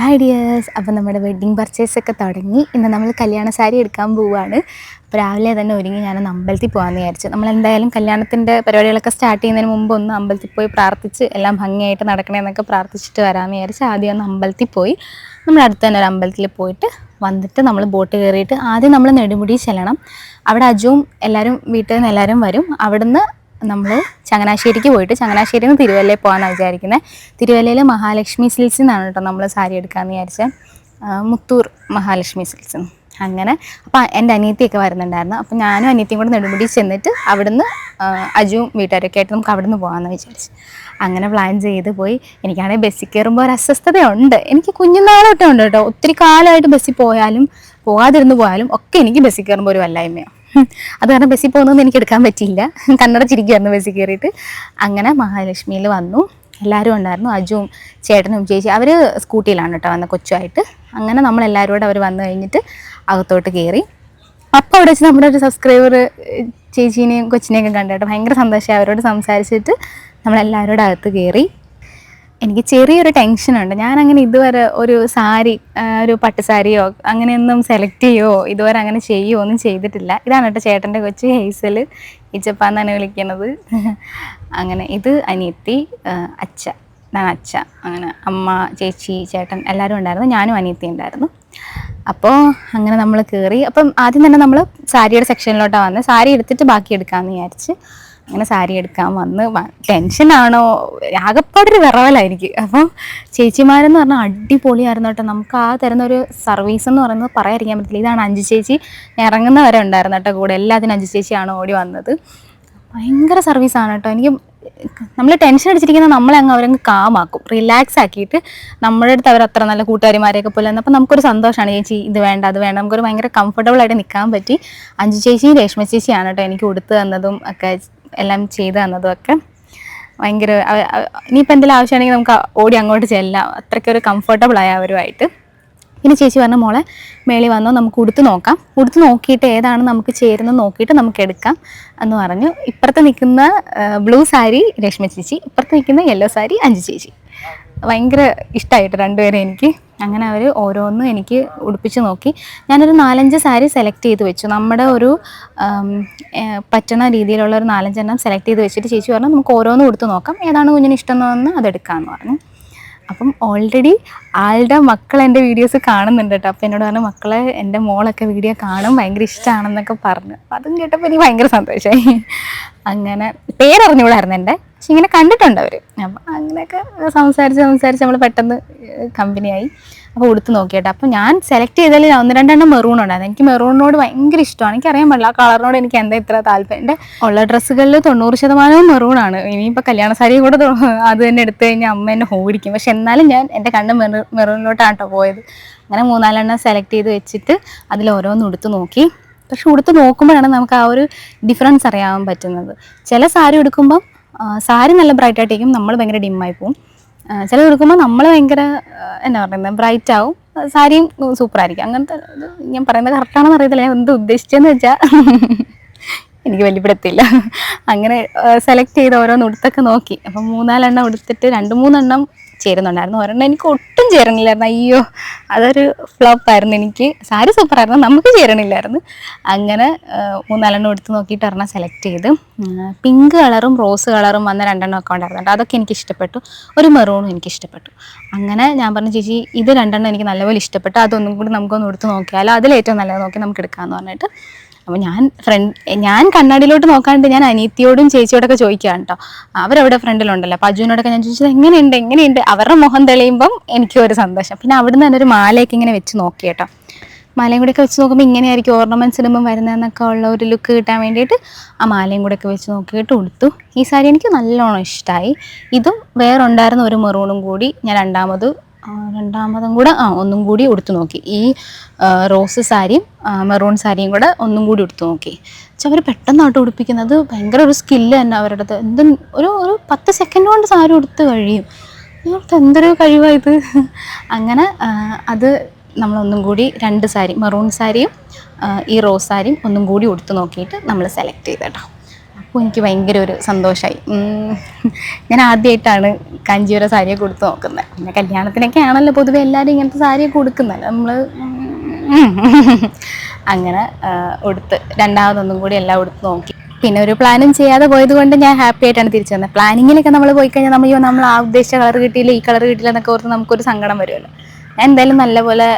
Ideas അപ്പോൾ നമ്മുടെ wedding purchase ഒക്കെ തുടങ്ങി. ഇന്ന് നമ്മൾ കല്യാണ സാരി എടുക്കാൻ പോവുകയാണ് അപ്പോൾ രാവിലെ തന്നെ ഒരുങ്ങി ഞാനൊന്ന് അമ്പലത്തിൽ പോകാമെന്ന് വിചാരിച്ചു. നമ്മൾ എന്തായാലും കല്യാണത്തിന്റെ പരിപാടികളൊക്കെ സ്റ്റാർട്ട് ചെയ്യുന്നതിന് മുമ്പ് ഒന്ന് അമ്പലത്തിൽ പോയി പ്രാർത്ഥിച്ച് എല്ലാം ഭംഗിയായിട്ട് നടക്കണമെന്നൊക്കെ പ്രാർത്ഥിച്ചിട്ട് വരാമെന്ന് വിചാരിച്ച് ആദ്യം ഒന്ന് അമ്പലത്തിൽ പോയി. നമ്മൾ അടുത്ത് തന്നെ ഒരു അമ്പലത്തിൽ പോയിട്ട് വന്നിട്ട് നമ്മൾ ബോട്ട് കയറിയിട്ട് ആദ്യം നമ്മൾ നെടുമുടി ചെല്ലണം. അവിടെ അജുവും എല്ലാവരും വീട്ടിൽ നിന്ന് എല്ലാവരും വരും. അവിടുന്ന് നമ്മൾ ചങ്ങനാശ്ശേരിക്ക് പോയിട്ട് ചങ്ങനാശ്ശേരിയിൽ നിന്ന് തിരുവല്ലയിൽ പോകാമെന്നാണ് വിചാരിക്കുന്നത് തിരുവല്ലയിൽ മഹാലക്ഷ്മി സിൽസിൽ നിന്നാണ് കേട്ടോ നമ്മൾ സാരി എടുക്കാമെന്ന് വിചാരിച്ചത് മുത്തൂർ മഹാലക്ഷ്മി സിൽസ്. അങ്ങനെ. അപ്പം എന്റെ അനിയത്തിയൊക്കെ വരുന്നുണ്ടായിരുന്നു. അപ്പം ഞാനും അനിയത്തിയും കൂടെ നെടുമുടി ചെന്നിട്ട് അവിടുന്ന് അജുവും വീട്ടുകാരൊക്കെ ആയിട്ട് നമുക്ക് അവിടുന്ന് പോകാമെന്ന് വിചാരിച്ചു. അങ്ങനെ പ്ലാൻ ചെയ്ത് പോയി. എനിക്കാണെങ്കിൽ ബസ്സിൽ കയറുമ്പോൾ ഒരു അസ്വസ്ഥതയുണ്ട്. എനിക്ക് കുഞ്ഞുനാളൊക്കെ ഉണ്ട് കേട്ടോ. ഒത്തിരി കാലമായിട്ട് ബസ്സിൽ പോയാലും പോകാതിരുന്ന് പോയാലും ഒക്കെ എനിക്ക് ബസ്സിൽ കയറുമ്പോൾ ഒരു വല്ലായ്മയാണ്. അത് കാരണം ബസ്സിൽ പോകുന്നതൊന്നും എനിക്ക് എടുക്കാൻ പറ്റിയില്ല. കണ്ണടച്ചിരിക്കുകയായിരുന്നു ബസ്സിൽ കയറിയിട്ട്. അങ്ങനെ മഹാലക്ഷ്മിയിൽ വന്നു. എല്ലാവരും ഉണ്ടായിരുന്നു. അജുവും ചേട്ടനും ചേച്ചി അവർ സ്കൂട്ടിയിലാണ് കേട്ടോ വന്ന കൊച്ചുമായിട്ട്. അങ്ങനെ നമ്മളെല്ലാവരും കൂടെ അവർ വന്നു കഴിഞ്ഞിട്ട് അകത്തോട്ട് കയറി. അപ്പോൾ അവിടെ വെച്ച് നമ്മുടെ ഒരു സബ്സ്ക്രൈബർ ചേച്ചീനെയും കൊച്ചിനെയൊക്കെ കേട്ടോ ഭയങ്കര സന്തോഷമായി അവരോട് സംസാരിച്ചിട്ട് നമ്മളെല്ലാവരോടും അകത്ത് കയറി. എനിക്ക് ചെറിയൊരു ടെൻഷനുണ്ട് ഞാൻ അങ്ങനെ ഇതുവരെ ഒരു സാരി ഒരു പട്ടുസാരിയോ അങ്ങനെയൊന്നും സെലക്ട് ചെയ്യോ ഇതുവരെ അങ്ങനെ ചെയ്യുമോ ഒന്നും ചെയ്തിട്ടില്ല. ഇതാണ് കേട്ടോ ചേട്ടന്റെ കൊച്ച് ഹെയ്സൽ ഇച്ചപ്പ എന്നാണ് വിളിക്കുന്നത്. അങ്ങനെ ഇത് അനിയത്തി അച്ഛ. ഞാൻ അച്ഛ. അങ്ങനെ അമ്മ ചേച്ചി ചേട്ടൻ എല്ലാവരും ഉണ്ടായിരുന്നു. ഞാനും അനിയത്തി ഉണ്ടായിരുന്നു. അപ്പോൾ അങ്ങനെ നമ്മൾ കയറി അപ്പം ആദ്യം തന്നെ നമ്മൾ സാരിയുടെ സെക്ഷനിലോട്ടാണ് വന്നത് സാരി എടുത്തിട്ട് ബാക്കി എടുക്കാമെന്ന് വിചാരിച്ച്. അങ്ങനെ സാരി എടുക്കാൻ വന്ന് ടെൻഷനാണോ? ആകപ്പാടൊരു വിറവലായിരിക്കും. അപ്പം ചേച്ചിമാരെന്ന് പറഞ്ഞാൽ അടിപൊളിയായിരുന്നു കേട്ടോ. നമുക്ക് ആ തരുന്ന ഒരു സർവീസ് എന്ന് പറയുന്നത് പറയാതിരിക്കാൻ പറ്റില്ല. ഇതാണ് അഞ്ചു ചേച്ചി ഇറങ്ങുന്നവരെ ഉണ്ടായിരുന്നു കേട്ടോ കൂടെ. എല്ലാത്തിനും അഞ്ചു ചേച്ചിയാണ് ഓടി വന്നത്. ഭയങ്കര സർവീസാണ് കേട്ടോ. എനിക്ക് നമ്മൾ ടെൻഷൻ അടിച്ചിരിക്കുന്ന നമ്മളെ അങ്ങ് അവരങ്ങ് കാമാക്കും. റിലാക്സ് ആക്കിയിട്ട് നമ്മുടെ അടുത്ത് അവർ അത്ര നല്ല കൂട്ടുകാരിമാരെയൊക്കെ പോലെ അപ്പോൾ നമുക്കൊരു സന്തോഷമാണ്. ചേച്ചി ഇത് വേണ്ട അത് വേണ്ട. നമുക്കൊരു ഭയങ്കര കംഫർട്ടബിൾ ആയിട്ട് നിൽക്കാൻ പറ്റി. അഞ്ചു ചേച്ചിയും രേഷ്മ ചേച്ചിയാണ് കേട്ടോ എനിക്ക് കൊടുത്തു തന്നതും ഒക്കെ എല്ലാം ചെയ്തു തന്നതും ഒക്കെ ഭയങ്കര ഇനിയിപ്പോൾ എന്തെങ്കിലും ആവശ്യമാണെങ്കിൽ നമുക്ക് ഓടി അങ്ങോട്ട് ചെല്ലാം. അത്രയ്ക്കൊരു കംഫർട്ടബിൾ ആയ അവരുമായിട്ട് പിന്നെ ചേച്ചി പറഞ്ഞ മോളെ മേളി വന്നോ നമുക്ക് ഉടുത്ത് നോക്കാം. ഉടുത്ത് നോക്കിയിട്ട് ഏതാണ് നമുക്ക് ചേരുന്നത് നോക്കിയിട്ട് നമുക്ക് എടുക്കാം. എന്ന് പറഞ്ഞു. ഇപ്പുറത്ത് നിൽക്കുന്ന ബ്ലൂ സാരി രശ്മി ചേച്ചി ഇപ്പുറത്ത് നിൽക്കുന്ന യെല്ലോ സാരി അഞ്ചു ചേച്ചി. ഭയങ്കര ഇഷ്ടമായിട്ട് രണ്ടുപേരെ എനിക്ക് അങ്ങനെ അവർ ഓരോന്നും എനിക്ക് ഉടുപ്പിച്ച് നോക്കി. ഞാനൊരു നാലഞ്ച് സാരി സെലക്ട് ചെയ്ത് വെച്ചു. നമ്മുടെ ഒരു പറ്റണ രീതിയിലുള്ള ഒരു നാലഞ്ചെണ്ണം സെലക്ട് ചെയ്ത് വെച്ചിട്ട് ചേച്ചി പറഞ്ഞു നമുക്ക് ഓരോന്നും കൊടുത്ത് നോക്കാം. ഏതാണ് കുഞ്ഞിന് ഇഷ്ടം എന്ന് അതെടുക്കാമെന്ന് പറഞ്ഞു. അപ്പം ഓൾറെഡി ആളുടെ മക്കൾ എന്റെ വീഡിയോസ് കാണുന്നുണ്ട് കേട്ടോ അപ്പം എന്നോട് പറഞ്ഞു മക്കളെ എന്റെ മോളൊക്കെ വീഡിയോ കാണും ഭയങ്കര ഇഷ്ടമാണെന്നൊക്കെ പറഞ്ഞു. അതും കേട്ടപ്പോൾ എനിക്ക് ഭയങ്കര സന്തോഷമായി അങ്ങനെ പേരറിഞ്ഞുകൂടായിരുന്നു എന്റെ. പക്ഷെ ഇങ്ങനെ കണ്ടിട്ടുണ്ട് അവർ അപ്പം അങ്ങനെയൊക്കെ സംസാരിച്ച് സംസാരിച്ച് നമ്മൾ പെട്ടെന്ന് കമ്പനിയായി അപ്പോൾ ഉടുത്ത് നോക്കിയിട്ട്. അപ്പോൾ ഞാൻ സെലക്ട് ചെയ്തതിൽ ഒന്ന് രണ്ടെണ്ണം മെറൂൺ ഉണ്ടായിരുന്നു. എനിക്ക് മെറൂണിനോട് ഭയങ്കര ഇഷ്ടമാണ്. എനിക്ക് അറിയാൻ പാടില്ല. ആ കളറിനോട് എനിക്ക് എന്താ ഇത്ര താല്പര്യം? ഉള്ള ഡ്രസ്സുകളിൽ തൊണ്ണൂറ് ശതമാനവും മെറൂണാണ് ഇനിയിപ്പോൾ കല്യാണ സാരി കൂടെ അത് തന്നെ എടുത്തു കഴിഞ്ഞാൽ അമ്മ എന്നെ ഓടിക്കും പക്ഷെ എന്നാലും ഞാൻ എന്റെ കണ്ണ് മെറു മെറൂണിലോട്ടാണ് കേട്ടോ പോയത്. അങ്ങനെ മൂന്നാലെണ്ണം സെലക്ട് ചെയ്ത് വെച്ചിട്ട് അതിൽ ഓരോന്ന് ഉടുത്ത് നോക്കി. പക്ഷെ ഉടുത്ത് നോക്കുമ്പോഴാണ് നമുക്ക് ആ ഒരു ഡിഫറൻസ് അറിയാൻ പറ്റുന്നത്. ചില സാരി എടുക്കുമ്പം സാരി നല്ല ബ്രൈറ്റ് ആയിട്ടേക്കും നമ്മൾ ഭയങ്കര ഡിമ്മായി പോവും. ചില എടുക്കുമ്പോൾ നമ്മൾ ഭയങ്കര എന്നാ പറയുന്നത് ബ്രൈറ്റ് ആവും. സാരിയും സൂപ്പർ ആയിരിക്കും അങ്ങനത്തെ ഞാൻ പറയുന്നത് കറക്റ്റാണെന്ന് അറിയത്തില്ല. ഞാൻ എന്ത് ഉദ്ദേശിച്ചെന്ന് വെച്ചാൽ എനിക്ക് വലിയ പിടുത്തില്ല അങ്ങനെ സെലക്ട് ചെയ്ത് ഓരോന്ന് ഉടുത്തൊക്കെ നോക്കി. അപ്പം മൂന്നാലെണ്ണം ഉടുത്തിട്ട് രണ്ട് മൂന്നെണ്ണം ചേരുന്നുണ്ടായിരുന്നു. ഒരെണ്ണം എനിക്ക് ഒട്ടും ചേരണില്ലായിരുന്നു. അയ്യോ അതൊരു ഫ്ലോപ്പായിരുന്നു എനിക്ക്. സാരി സൂപ്പറായിരുന്നു നമുക്ക് ചേരണില്ലായിരുന്നു. അങ്ങനെ മൂന്നാലെണ്ണം എടുത്ത് നോക്കിയിട്ട് ഒരെണ്ണം സെലക്ട് ചെയ്ത് പിങ്ക് കളറും റോസ് കളറും വന്ന രണ്ടെണ്ണം ഒക്കെ ഉണ്ടായിരുന്നു അതൊക്കെ എനിക്ക് ഇഷ്ടപ്പെട്ടു. ഒരു മെറൂണും എനിക്ക് ഇഷ്ടപ്പെട്ടു. അങ്ങനെ ഞാൻ പറഞ്ഞു ചേച്ചി ഇത് രണ്ടെണ്ണം എനിക്ക് നല്ലപോലെ ഇഷ്ടപ്പെട്ടു. അതൊന്നും കൂടി നമുക്കൊന്ന് എടുത്ത് നോക്കിയാലോ? അതിലേറ്റവും നല്ലത് നോക്കി നമുക്ക് എടുക്കാമെന്ന് പറഞ്ഞിട്ട് അപ്പോൾ ഞാൻ ഫ്രണ്ട് ഞാൻ കണ്ണാടിയിലോട്ട് നോക്കാണ്ട് ഞാൻ അനിയത്തിയോടും ചേച്ചിയോടൊക്കെ ചോദിക്കുകയാണ് കേട്ടോ അവരവിടെ ഫ്രണ്ടിലുണ്ടല്ലോ. അപ്പോൾ അജുവിനോടൊക്കെ ഞാൻ ചോദിച്ചത് എങ്ങനെയുണ്ട് എങ്ങനെയുണ്ട്? അവരുടെ മുഖം തെളിയുമ്പം എനിക്ക് ഒരു സന്തോഷം. പിന്നെ അവിടുന്ന് തന്നെ ഒരു മാലയൊക്കെ ഇങ്ങനെ വെച്ച് നോക്കി കേട്ടോ. മാലയും കൂടെയൊക്കെ വെച്ച് നോക്കുമ്പോൾ ഇങ്ങനെയായിരിക്കും ഓർണമെന്റ്സ് ഇടുമ്പോൾ വരുന്നതെന്നൊക്കെ ഉള്ള ഒരു ലുക്ക് കിട്ടാൻ വേണ്ടിയിട്ട് ആ മാലയും കൂടെയൊക്കെ വെച്ച് നോക്കിയിട്ട് ഉടുത്തു. ഈ സാരി എനിക്ക് നല്ലോണം ഇഷ്ടമായി ഇതും വേറെ ഉണ്ടായിരുന്ന ഒരു മെറൂണും കൂടി ഞാൻ രണ്ടാമത് രണ്ടാമതും കൂടെ ആ ഒന്നും കൂടി ഉടുത്തു നോക്കി. ഈ റോസ് സാരിയും മെറൂൺ സാരിയും കൂടെ ഒന്നും കൂടി ഉടുത്തു നോക്കി. പക്ഷെ അവർ പെട്ടെന്നായിട്ട് ഉടുപ്പിക്കുന്നത്. ഭയങ്കര ഒരു സ്കില്ല് തന്നെ അവരുടെ എന്തും ഒരു ഒരു പത്ത് സെക്കൻഡ് കൊണ്ട് സാരി ഉടുത്ത് കഴിയും. ഇവർക്ക് എന്തൊരു കഴിവായത് അങ്ങനെ അത് നമ്മളൊന്നും കൂടി രണ്ട് സാരി മെറൂൺ സാരിയും ഈ റോസ് സാരിയും ഒന്നും കൂടി ഉടുത്തു നോക്കിയിട്ട് നമ്മൾ സെലക്ട് ചെയ്ത് കേട്ടോ അപ്പോൾ എനിക്ക് ഭയങ്കര ഒരു സന്തോഷമായി ഞാൻ ആദ്യമായിട്ടാണ് കാഞ്ചീപുരം സാരിയൊക്കെ കൊടുത്ത് നോക്കുന്നത്. പിന്നെ കല്യാണത്തിനൊക്കെ ആണല്ലോ പൊതുവെ എല്ലാവരും ഇങ്ങനത്തെ സാരിയൊക്കെ കൊടുക്കുന്നത് നമ്മൾ അങ്ങനെ ഉടുത്ത് രണ്ടാമതൊന്നും കൂടി എല്ലാം ഉടുത്ത് നോക്കി. പിന്നെ ഒരു പ്ലാനും ചെയ്യാതെ പോയത് കൊണ്ട് ഞാൻ ഹാപ്പി ആയിട്ടാണ് തിരിച്ചു വന്നത്. പ്ലാനിങ്ങിലൊക്കെ നമ്മൾ പോയി കഴിഞ്ഞാൽ നമ്മൾ നമ്മൾ ആ ഉദ്ദേശിച്ച കളർ കിട്ടിയില്ല ഈ കളർ കിട്ടിയില്ല എന്നൊക്കെ ഓർത്ത് നമുക്കൊരു സങ്കടം വരുമല്ലോ. ഞാൻ എന്തായാലും നല്ലപോലെ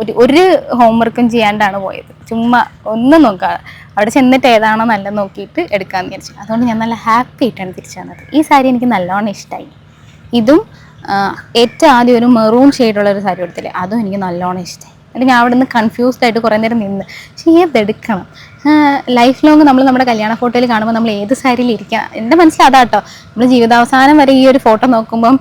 ഒരു ഒരു ഹോംവർക്കും ചെയ്യാണ്ടാണ് പോയത്. ചുമ്മാ ഒന്നും നോക്കാതെ അവിടെ ചെന്നിട്ട് ഏതാണോ നല്ല നോക്കിയിട്ട് എടുക്കാമെന്ന് വിചാരിച്ചു. അതുകൊണ്ട് ഞാൻ നല്ല ഹാപ്പി ആയിട്ടാണ് തിരിച്ചു വന്നത്. ഈ സാരി എനിക്ക് നല്ലോണം ഇഷ്ടമായി ഇതും ഏറ്റവും ആദ്യം ഒരു മെറൂൺ ഷെയ്ഡുള്ള ഒരു സാരി എടുത്തില്ലേ അതും എനിക്ക് നല്ലോണം ഇഷ്ടമായി എന്നിട്ട് ഞാൻ അവിടെ നിന്ന് കൺഫ്യൂസ്ഡ് ആയിട്ട് കുറേ നേരം നിന്ന്. പക്ഷേ ഏതെടുക്കണം ലൈഫ് ലോങ് നമ്മൾ നമ്മുടെ കല്യാണ ഫോട്ടോയിൽ കാണുമ്പോൾ നമ്മൾ ഏത് സാരിയിൽ ഇരിക്കുക എന്റെ മനസ്സിൽ അതാട്ടോ. നമ്മൾ ജീവിതാവസാനം വരെ ഈ ഒരു ഫോട്ടോ നോക്കുമ്പം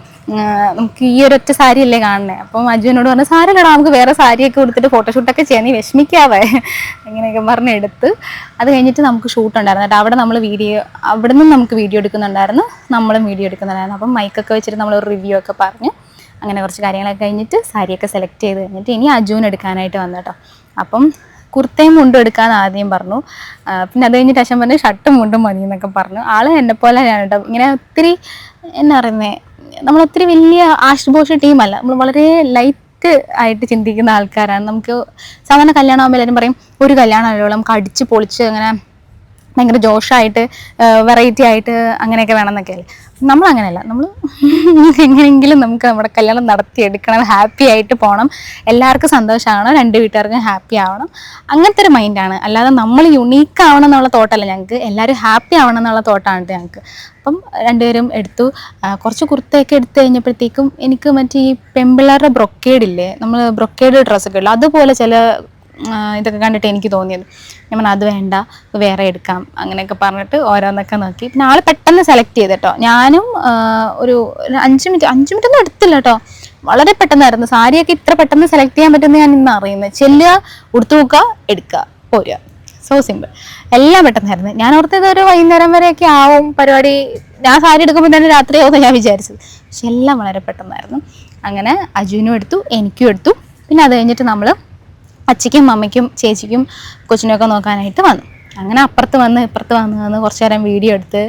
നമുക്ക് ഈ ഒരു ഒറ്റ സാരി അല്ലേ കാണണേ അപ്പം അജു പറഞ്ഞു സാരല്ലടാ നമുക്ക് വേറെ സാരിയൊക്കെ കൊടുത്തിട്ട് ഫോട്ടോഷൂട്ടൊക്കെ ചെയ്യാൻ നീ വിഷമിക്കാവേ. അങ്ങനെയൊക്കെ പറഞ്ഞ് എടുത്ത് അത് കഴിഞ്ഞിട്ട് നമുക്ക് ഷൂട്ട് ഉണ്ടായിരുന്നു. അവിടെ നമ്മൾ വീഡിയോ അവിടെ നിന്നും നമുക്ക് വീഡിയോ എടുക്കുന്നുണ്ടായിരുന്നു. നമ്മളും വീഡിയോ എടുക്കുന്നുണ്ടായിരുന്നു. അപ്പം മൈക്കൊക്കെ വെച്ചിട്ട് നമ്മൾ റിവ്യൂ ഒക്കെ പറഞ്ഞ്. അങ്ങനെ കുറച്ച് കാര്യങ്ങളൊക്കെ കഴിഞ്ഞിട്ട് സാരിയൊക്കെ സെലക്ട് ചെയ്ത് കഴിഞ്ഞിട്ട് ഇനി അജുവിന് എടുക്കാനായിട്ട് വന്നു കേട്ടോ. അപ്പം കുർത്തയും മുണ്ടും എടുക്കാൻ ആദ്യം പറഞ്ഞു. പിന്നെ അത് കഴിഞ്ഞിട്ട് അച്ഛൻ പറഞ്ഞു ഷർട്ടും മുണ്ടും മതി എന്നൊക്കെ പറഞ്ഞു. ആൾ എന്നെ പോലെ കേട്ടോ. ഇങ്ങനെ ഒത്തിരി എന്നാ പറയുന്നേ നമ്മൾ ഒത്തിരി വലിയ ആഷ്ബോഷ ടീമല്ല. നമ്മൾ വളരെ ലൈറ്റ് ആയിട്ട് ചിന്തിക്കുന്ന ആൾക്കാരാണ്. നമുക്ക് സാധാരണ കല്യാണം ആകുമ്പോൾ എല്ലാവരും പറയും ഒരു കല്യാണം അല്ലോ നമുക്ക് പൊളിച്ച് അങ്ങനെ ഭയങ്കര ജോഷായിട്ട് വെറൈറ്റി ആയിട്ട് അങ്ങനെയൊക്കെ വേണം എന്നൊക്കെ അല്ലേ? നമ്മൾ അങ്ങനെയല്ല. നമ്മൾ എങ്ങനെയെങ്കിലും നമുക്ക് നമ്മുടെ കല്യാണം നടത്തിയെടുക്കണം ഹാപ്പി ആയിട്ട് പോകണം എല്ലാവർക്കും സന്തോഷമാവണം രണ്ട് വീട്ടുകാർക്കും ഹാപ്പി ആവണം. അങ്ങനത്തെ ഒരു മൈൻഡാണ് അല്ലാതെ നമ്മൾ യുണീക്ക് ആവണം എന്നുള്ള തോട്ടല്ല ഞങ്ങൾക്ക്. എല്ലാവരും ഹാപ്പി ആവണം എന്നുള്ള തോട്ടാണ് ഞങ്ങൾക്ക്. അപ്പം രണ്ടുപേരും എടുത്തു. കുറച്ച് കുർത്തയൊക്കെ എടുത്തു കഴിഞ്ഞപ്പോഴത്തേക്കും എനിക്ക് മറ്റേ ഈ പെമ്പിള്ളേരുടെ ബ്രൊക്കേഡില്ലേ നമ്മൾ ബ്രൊക്കേഡ് ഡ്രസ്സൊക്കെ ഉള്ളു അതുപോലെ ചില ഇതൊക്കെ കണ്ടിട്ട് എനിക്ക് തോന്നിയത്. ഞാൻ പറഞ്ഞു അത് വേണ്ട വേറെ എടുക്കാം. അങ്ങനെയൊക്കെ പറഞ്ഞിട്ട് ഓരോന്നൊക്കെ നോക്കി. പിന്നെ ആൾ പെട്ടെന്ന് സെലക്ട് ചെയ്ത് കേട്ടോ. ഞാനും ഒരു അഞ്ച് മിനിറ്റ് അഞ്ച് മിനിറ്റ് ഒന്നും എടുത്തില്ല കേട്ടോ. വളരെ പെട്ടെന്നായിരുന്നു. സാരിയൊക്കെ ഇത്ര പെട്ടെന്ന് സെലക്ട് ചെയ്യാൻ പറ്റുമെന്ന് ഞാൻ ഇന്ന് അറിയുന്നത് ചെല്ലുക ഉടുത്തു നോക്കുക എടുക്കുക പോരുക. സോ സിമ്പിൾ എല്ലാം പെട്ടെന്നായിരുന്നു. ഞാൻ ഓർത്തത് ഒരു വൈകുന്നേരം വരെയൊക്കെ ആവും പരിപാടി. ഞാൻ സാരി എടുക്കുമ്പോൾ തന്നെ രാത്രിയാവും ഞാൻ വിചാരിച്ചത്. പക്ഷെ എല്ലാം വളരെ പെട്ടെന്നായിരുന്നു. അങ്ങനെ അജുവിനും എടുത്തു എനിക്കും എടുത്തു. പിന്നെ അത് കഴിഞ്ഞിട്ട് നമ്മൾ അച്ഛയ്ക്കും അമ്മയ്ക്കും ചേച്ചിക്കും കൊച്ചിനൊക്കെ നോക്കാനായിട്ട് വന്നു. അങ്ങനെ അപ്പുറത്ത് വന്ന് ഇപ്പുറത്ത് വന്ന് വന്ന് കുറച്ച് നേരം വീഡിയോ എടുത്ത്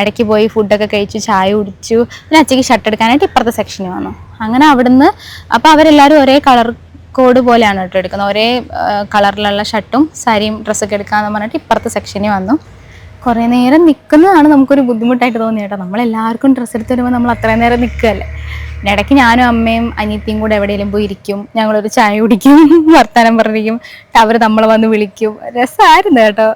ഇടയ്ക്ക് പോയി ഫുഡൊക്കെ കഴിച്ചു ചായ കുടിച്ചു. പിന്നെ അച്ഛയ്ക്ക് ഷർട്ട് എടുക്കാനായിട്ട് ഇപ്പുറത്തെ സെക്ഷനിൽ വന്നു. അങ്ങനെ അവിടുന്ന് അപ്പോൾ അവരെല്ലാവരും ഒരേ കളർ കോഡ് പോലെയാണ് കേട്ടോ എടുക്കുന്നത്. ഒരേ കളറിലുള്ള ഷർട്ടും സാരിയും ഡ്രസ്സൊക്കെ എടുക്കാമെന്ന് പറഞ്ഞിട്ട് ഇപ്പുറത്തെ സെക്ഷനിൽ വന്നു. കുറേ നേരം നിൽക്കുന്നതാണ് നമുക്കൊരു ബുദ്ധിമുട്ടായിട്ട് തോന്നിയേട്ടോ. നമ്മളെല്ലാവർക്കും ഡ്രസ്സ് എടുത്ത് വരുമ്പോൾ നമ്മൾ അത്രയും നേരം നിൽക്കുകയല്ലേ? ഇടയ്ക്ക് ഞാനും അമ്മയും അനിയത്തിയും കൂടെ എവിടെയെങ്കിലും പോയി ഇരിക്കും. ഞങ്ങളൊരു ചായ കുടിക്കും വർത്തമാനം പറഞ്ഞിരിക്കും. അവർ നമ്മളെ വന്ന് വിളിക്കും. രസമായിരുന്നു കേട്ടോ.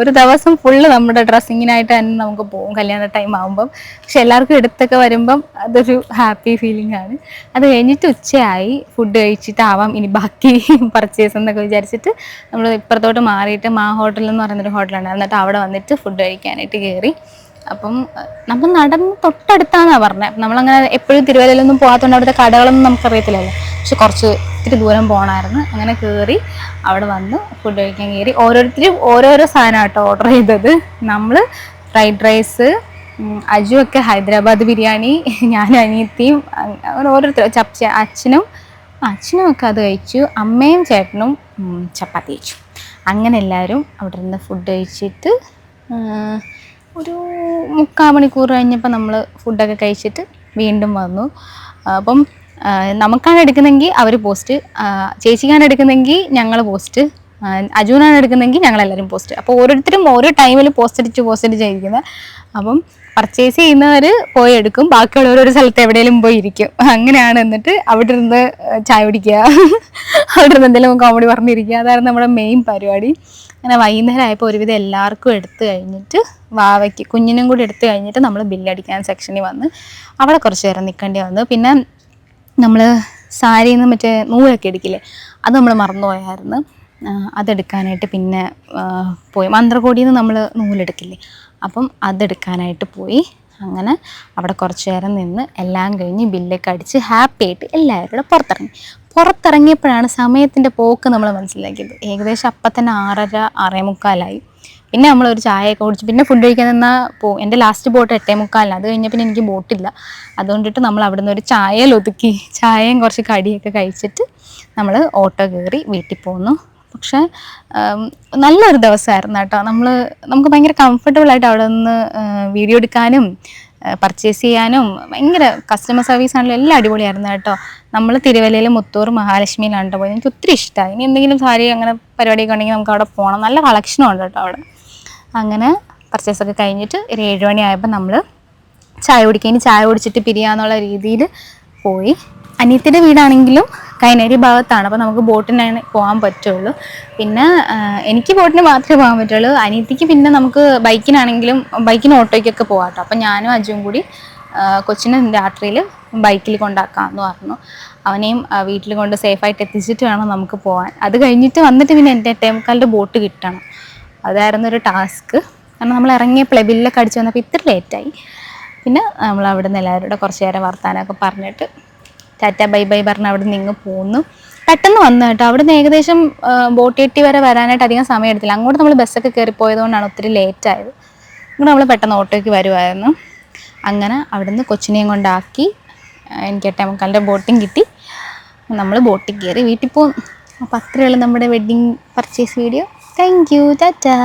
ഒരു ദിവസം ഫുള്ള് നമ്മുടെ ഡ്രസ്സിങ്ങിനായിട്ട് തന്നെ നമുക്ക് പോകും കല്യാണ ടൈം ആകുമ്പം പക്ഷെ എല്ലാവർക്കും എടുത്തൊക്കെ വരുമ്പം അതൊരു ഹാപ്പി ഫീലിംഗ് ആണ്. അത് കഴിഞ്ഞിട്ട് ഉച്ചയായി. ഫുഡ് കഴിച്ചിട്ടാവാം ഇനി ബാക്കി പർച്ചേസ് എന്നൊക്കെ വിചാരിച്ചിട്ട് നമ്മൾ ഇപ്പുറത്തോട്ട് മാറിയിട്ട് മാ ഹോട്ടൽ എന്ന് പറയുന്നൊരു ഹോട്ടലുണ്ട് എന്നിട്ട് അവിടെ വന്നിട്ട് ഫുഡ് കഴിക്കാനായിട്ട് കയറി അപ്പം നമ്മൾ നടന്ന് തൊട്ടടുത്താണെന്നാണ് പറഞ്ഞത് നമ്മളങ്ങനെ എപ്പോഴും തിരുവല്ലയിലൊന്നും പോകാത്തതുകൊണ്ട് അവിടുത്തെ കടകളൊന്നും നമുക്കറിയത്തില്ലല്ലോ. പക്ഷെ കുറച്ച് ഇത്തിരി ദൂരം പോകണമായിരുന്നു അങ്ങനെ കയറി അവിടെ വന്ന് ഫുഡ് കഴിക്കാൻ കയറി. ഓരോരുത്തരും ഓരോരോ സാധനം കേട്ടോ ഓർഡർ ചെയ്തത് നമ്മൾ ഫ്രൈഡ് റൈസ് അജു ഒക്കെ ഹൈദരാബാദ് ബിരിയാണി ഞാൻ അനിയത്തിയും അങ്ങനെ ഓരോരുത്തർ ചപ്പ അച്ഛനും അച്ഛനും ഒക്കെ അത് കഴിച്ചു. അമ്മയും ചേട്ടനും ചപ്പാത്തി കഴിച്ചു. അങ്ങനെ എല്ലാവരും അവിടെ നിന്ന് ഫുഡ് കഴിച്ചിട്ട് ഒരു മുക്കാൽ മണിക്കൂർ കഴിഞ്ഞപ്പോൾ നമ്മൾ ഫുഡൊക്കെ കഴിച്ചിട്ട് വീണ്ടും വന്നു. അപ്പം നമുക്കാണ് എടുക്കുന്നെങ്കിൽ അവർ പോസ്റ്റ് ചേച്ചിക്കാണ് എടുക്കുന്നെങ്കിൽ ഞങ്ങൾ പോസ്റ്റ് അജുനാണ് എടുക്കുന്നെങ്കിൽ ഞങ്ങളെല്ലാവരും പോസ്റ്റ്. അപ്പോൾ ഓരോരുത്തരും ഓരോ ടൈമിൽ പോസ്റ്റ് അടിച്ച് പോസ്റ്റ് അടിച്ച് ഇരിക്കുന്നത് അപ്പം പർച്ചേസ് ചെയ്യുന്നവർ പോയി എടുക്കും. ബാക്കിയുള്ളവർ ഒരു സ്ഥലത്ത് എവിടെയെങ്കിലും പോയി ഇരിക്കും. അങ്ങനെയാണ് എന്നിട്ട് അവിടെ ഇരുന്ന് ചായ കുടിക്കുക. അവിടെ ഇരുന്ന് എന്തെങ്കിലും കോമഡി പറഞ്ഞിരിക്കുക. അതായിരുന്നു നമ്മുടെ മെയിൻ പരിപാടി. അങ്ങനെ വൈകുന്നേരം ആയപ്പോൾ ഒരുവിധം എല്ലാവർക്കും എടുത്തു കഴിഞ്ഞിട്ട് വാവയ്ക്ക് കുഞ്ഞിനും കൂടി എടുത്തു കഴിഞ്ഞിട്ട് നമ്മൾ ബില്ലടിക്കാൻ സെക്ഷനിൽ വന്ന് അവിടെ കുറച്ച് നേരം നിൽക്കേണ്ടി വന്നു. പിന്നെ നമ്മൾ സാരിയിൽ നിന്ന് മറ്റേ നൂലൊക്കെ എടുക്കില്ലേ അത് നമ്മൾ മറന്നുപോയായിരുന്നു. അതെടുക്കാനായിട്ട് പിന്നെ പോയി. മന്ത്രകോടിയിൽ നിന്ന് നമ്മൾ നൂലെടുക്കില്ലേ? അപ്പം അതെടുക്കാനായിട്ട് പോയി. അങ്ങനെ അവിടെ കുറച്ച് നേരം നിന്ന് എല്ലാം കഴിഞ്ഞ് ബില്ലൊക്കെ അടിച്ച് ഹാപ്പി ആയിട്ട് എല്ലാവരും കൂടെ പുറത്തിറങ്ങി. പുറത്തിറങ്ങിയപ്പോഴാണ് സമയത്തിന്റെ പോക്ക് നമ്മൾ മനസ്സിലാക്കിയത്. ഏകദേശം അപ്പം തന്നെ ആറര ആറേ മുക്കാലായി. പിന്നെ നമ്മൾ ഒരു ചായയൊക്കെ കുടിച്ച് പിന്നെ ഫുഡ് കഴിക്കാൻ നിന്നാൽ പോ എന്റെ ലാസ്റ്റ് ബോട്ട് എട്ടേ മുക്കാലിന്. അത് കഴിഞ്ഞാൽ പിന്നെ എനിക്ക് ബോട്ടില്ല അതുകൊണ്ടിട്ട് നമ്മൾ അവിടെ നിന്ന് ഒരു ചായയിൽ ഒതുക്കി ചായയും കുറച്ച് കടിയൊക്കെ കഴിച്ചിട്ട് നമ്മൾ ഓട്ടോ കയറി വീട്ടിൽ പോന്നു. പക്ഷേ നല്ലൊരു ദിവസമായിരുന്നു കേട്ടോ. നമ്മൾ നമുക്ക് ഭയങ്കര കംഫർട്ടബിൾ ആയിട്ട് അവിടെ നിന്ന് വീഡിയോ എടുക്കാനും പർച്ചേസ് ചെയ്യാനും ഭയങ്കര കസ്റ്റമർ സർവീസ് ആണെങ്കിലും എല്ലാം അടിപൊളിയായിരുന്നു കേട്ടോ. നമ്മൾ തിരുവല്ലയിൽ മുത്തൂർ മഹാലക്ഷ്മിയിലാണ് കേട്ടോ പോയത്. എനിക്ക് ഒത്തിരി ഇഷ്ടമായി ഇനി എന്തെങ്കിലും സാരി അങ്ങനെ പരിപാടിയൊക്കെ ഉണ്ടെങ്കിൽ നമുക്ക് അവിടെ പോകണം നല്ല കളക്ഷനും ഉണ്ട് കേട്ടോ അവിടെ. അങ്ങനെ പർച്ചേസ് ഒക്കെ കഴിഞ്ഞിട്ട് ഒരു ഏഴ് മണിയായപ്പോൾ നമ്മൾ ചായ കുടിക്കുക. ഇനി ചായ കുടിച്ചിട്ട് പിരിയാന്നുള്ള രീതിയിൽ പോയി. അനിയത്തിന്റെ വീടാണെങ്കിലും കൈനേരി ഭാഗത്താണ്. അപ്പോൾ നമുക്ക് ബോട്ടിനാണ് പോകാൻ പറ്റുള്ളൂ. പിന്നെ എനിക്ക് ബോട്ടിന് മാത്രമേ പോകാൻ പറ്റുള്ളൂ. അനിയത്തിക്ക് പിന്നെ നമുക്ക് ബൈക്കിനാണെങ്കിലും ബൈക്കിന് ഓട്ടോയ്ക്കൊക്കെ പോകാം കേട്ടോ അപ്പം ഞാനും അജുവും കൂടി കൊച്ചിനെ രാത്രിയിൽ ബൈക്കിൽ കൊണ്ടാക്കാമെന്ന് പറഞ്ഞു. അവനെയും വീട്ടിൽ കൊണ്ട് സേഫായിട്ട് എത്തിച്ചിട്ട് വേണം നമുക്ക് പോകാൻ അത് കഴിഞ്ഞിട്ട് വന്നിട്ട് പിന്നെ എന്റെ എട്ടേമുക്കാലിന്റെ ബോട്ട് കിട്ടണം. അതായിരുന്നു ഒരു ടാസ്ക്. കാരണം നമ്മൾ ഇറങ്ങിയ പ്ലെബിലൊക്കെ അടിച്ച് വന്നപ്പോൾ ഇത്ര ലേറ്റായി. പിന്നെ നമ്മൾ അവിടെ നിന്ന് എല്ലാവരും കൂടെ കുറച്ച് നേരം വർത്താനമൊക്കെ പറഞ്ഞിട്ട് ടാറ്റ ബൈ ബൈ പറഞ്ഞ് അവിടെ നിന്ന് ഇങ്ങ് പോന്നു. പെട്ടെന്ന് വന്നു കേട്ടോ. അവിടെ നിന്ന് ഏകദേശം ബോട്ടിയെട്ടി വരെ വരാനായിട്ട് അധികം സമയം എടുത്തില്ല. അങ്ങോട്ട് നമ്മൾ ബസ്സൊക്കെ കയറി പോയതുകൊണ്ടാണ് ഒത്തിരി ലേറ്റ് ആയത്. ഇങ്ങോട്ട് നമ്മൾ പെട്ടെന്ന് ഓട്ടോയ്ക്ക് വരുമായിരുന്നു അങ്ങനെ അവിടുന്ന് കൊച്ചിനെയും കൊണ്ടാക്കി എനിക്ക് എട്ടേ മുക്കാലിന്റെ ബോട്ടിങ് കിട്ടി. നമ്മൾ ബോട്ടിൽ കയറി വീട്ടിൽ പോകും അപ്പോൾ അത്രയുള്ള നമ്മുടെ wedding purchase video thank you tata.